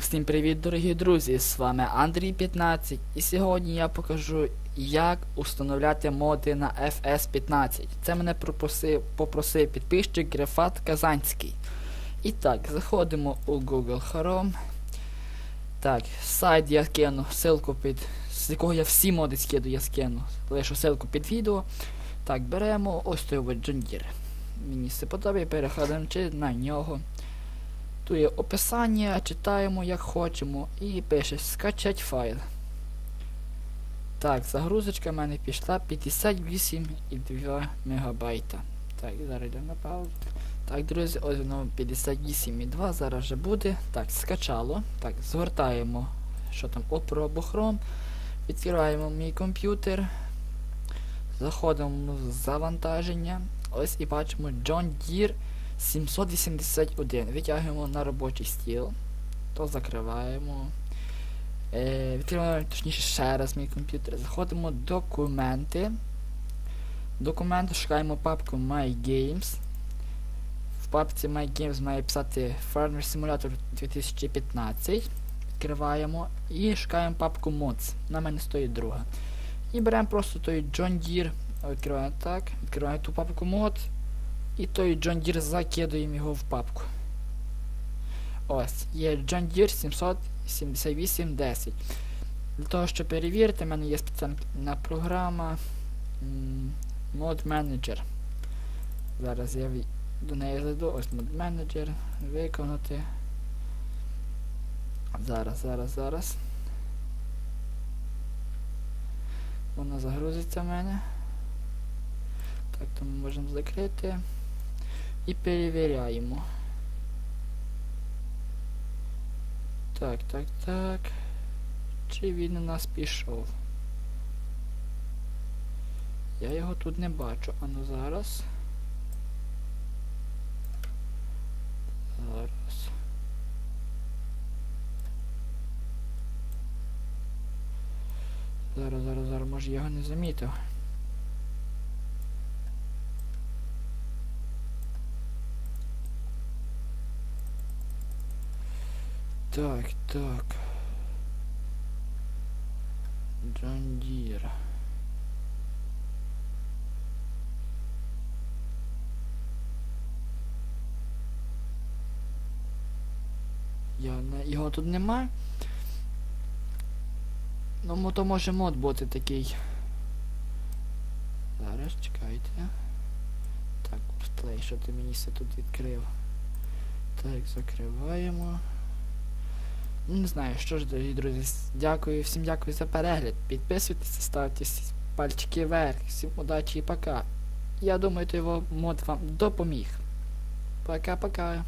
Усім привіт, дорогі друзі! З вами Андрій 15 і сьогодні я покажу, як установляти моди на FS15. Це мене попросив, попросив підписчик Грефат Казанський. І так, заходимо у Google Chrome. Так, сайт я скину, ссылку під. З якого я всі моди скину, я скину. Лишу ссылку під відео. Так, беремо ось той John Мені все подобає, переходимо на нього. Тут описання, читаємо як хочемо і пише скачать файл. Так, загрузочка в мене пішла 58,2 МБ. Так, зараз йдемо на паузу. Так, друзі, ось воно 58,2 зараз вже буде. Так, скачало. Так, згортаємо, що там, або Відкриваємо мій комп'ютер. Заходимо в завантаження. Ось і бачимо John Deere 781. Витягуємо на робочий стіл. То закриваємо. Е, Відкриваємо точніше ще раз мій комп'ютер. Заходимо документи. Документи шукаємо папку My Games. В папці My Games має писати Farmer Simulator 2015. Відкриваємо і шукаємо папку Mods. На мене стоїть друга. І беремо просто той John Deere. Відкриваємо так. Відкриваємо ту папку мод. І той John Deere закидуємо його в папку. Ось, є John Deere 77810. Для того, щоб перевірити, в мене є спеціальна програма Mod Manager. Зараз я до неї зайду, ось Mod Manager, виконати. Зараз, зараз, зараз. Вона загрузиться в мене. Так, то ми можемо закрити. І перевіряємо. Так, так, так. Чи він у нас пішов? Я його тут не бачу. А ну зараз. Зараз. Зараз, зараз, зараз, може я його не замітив. Так, так. Джон. Я не... Його тут нема. Ну, то може мод бути такий. Зараз чекайте. Так, плей, що ти мені все тут відкрив. Так, закриваємо. Ну, не знаю, що ж, дорогі друзі, дякую, всім дякую за перегляд. Підписуйтесь, ставте пальчики вверх. Всім удачі і пока. Я думаю, то його мод вам допоміг. Пока-пока.